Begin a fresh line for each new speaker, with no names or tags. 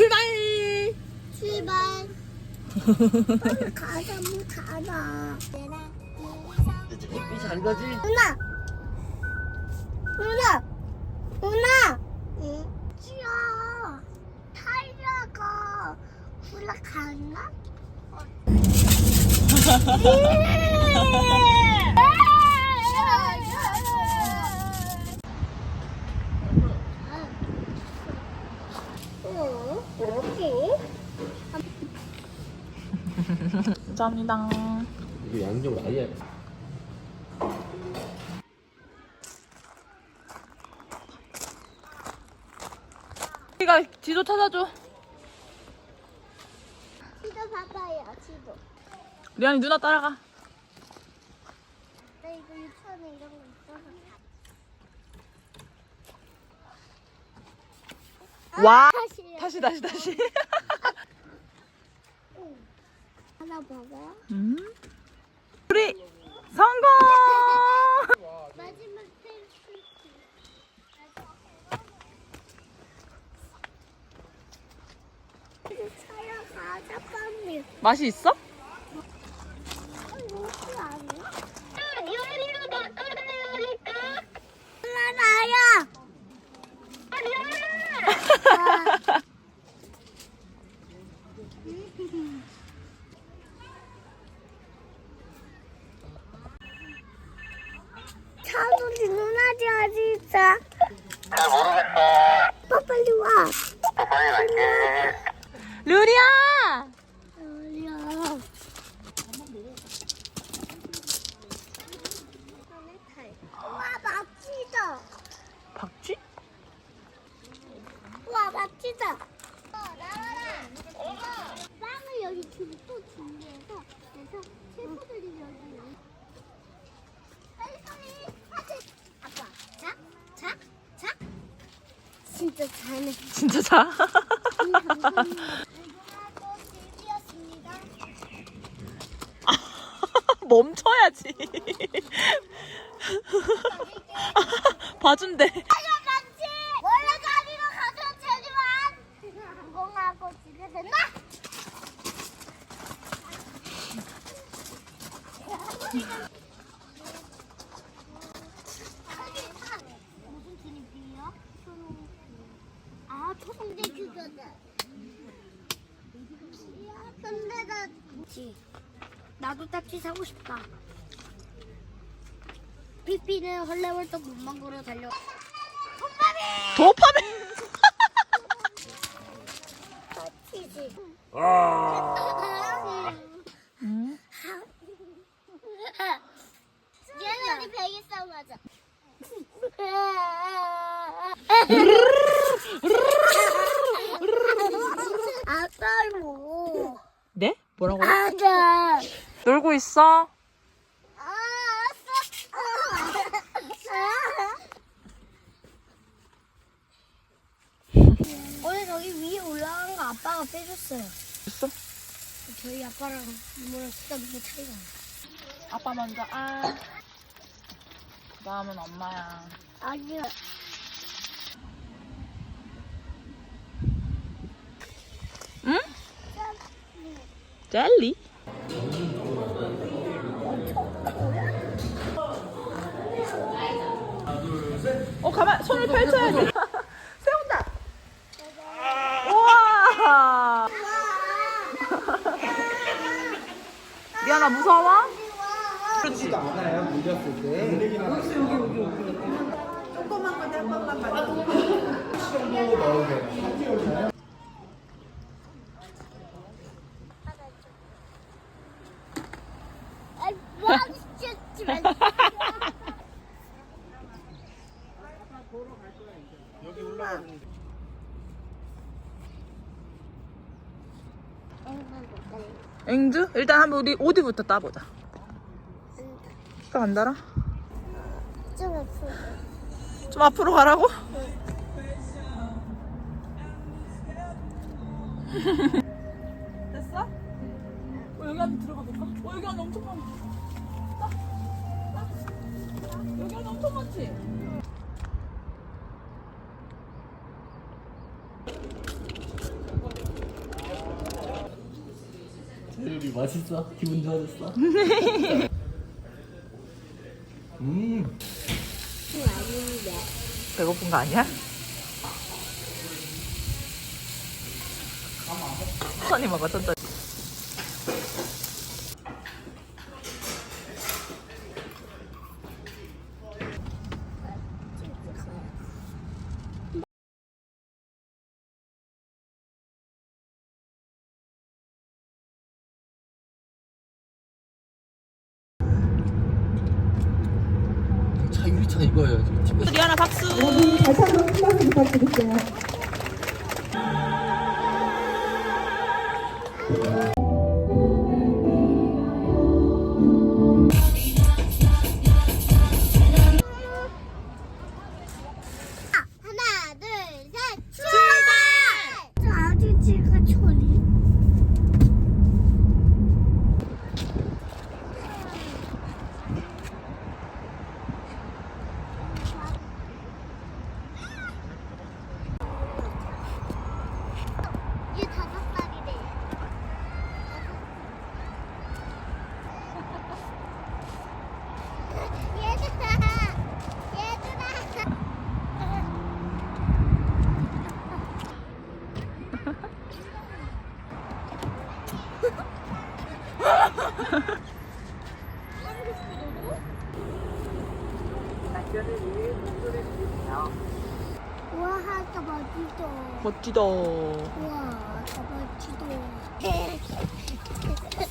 출발!
출발. 빨리 가자, 뭐 가자.
잘 가지?
누나! 누나! 누나! 응? 찌야 타이어가 올라갔나? 어? 뭐지?
감사합니다.
이거 양념 아예
우리가 지도 찾아줘.
지도 봐봐요, 지도.
리안이 누나 따라가.
나 이거 유치원에 이런 거 있어서.
와.
다시.
다시 다시 다시.
하나 봐봐요.
음. 우리 성공.
마지막 펜스. 차야 가자 빨리.
맛이 있어?
이거 아니야? 차소 리 진짜.
잘 모르겠어.
오빠 빨리 와.
빨리 갈게.
루리야.
어려. 와 맛지다.
박쥐?
와 맛지다. 빵을 여기 지금 또 준비해서 그래서 셰프들이 여기. 빨리 빨리 진짜 잘해.
진짜 자. 멈춰야지. 봐준대.
맞지? 원래 자리로 가면 되지만 성공하고 집에 됐나? 무슨 드립이에요? 아, 초성제 그거다. 근데 나 나도 딱지 사고 싶다. 피피는 헐레벌떡 문만 걸어 달려.
도파민.
치지.
음.
얘는 우리 베개 싸움 하자. 아빠로.
네? 뭐라고?
아자.
놀고 있어.
아. 오늘 저기 위에 올라간 거 아빠가 빼줬어요.
있어?
저희 아빠랑 이모랑 진짜 너무 차이가 나요.
아빠 먼저 아. 그 다음은 엄마야.
아니요.
응? 젤리? 어 가만 손을 펼쳐야지. 세운다. 우와. 미안아 무서워? 그렇지.
않아요 물렸을 때
아이, 뭐 하기 싫지 말고.
여기
앵두? 일단 한번 우리 오디부터 따보자. 딱안 달아?
좀 아프고.
좀 앞으로 가라고? 됐어? 어, 여기 한번 들어가 볼까? 어, 여기 안에 엄청 많아. 그치?
우리 맛있어? 기분 좋아졌어? 음.
배고픈 거 아니야? 천천히 먹어, 천천히.
이거예요. 지금 집에서
리아나 박수
다시 한번 큰 박수 부탁드릴게요.
우와, 저 멋지다.
멋지다
우와, 저 멋지다.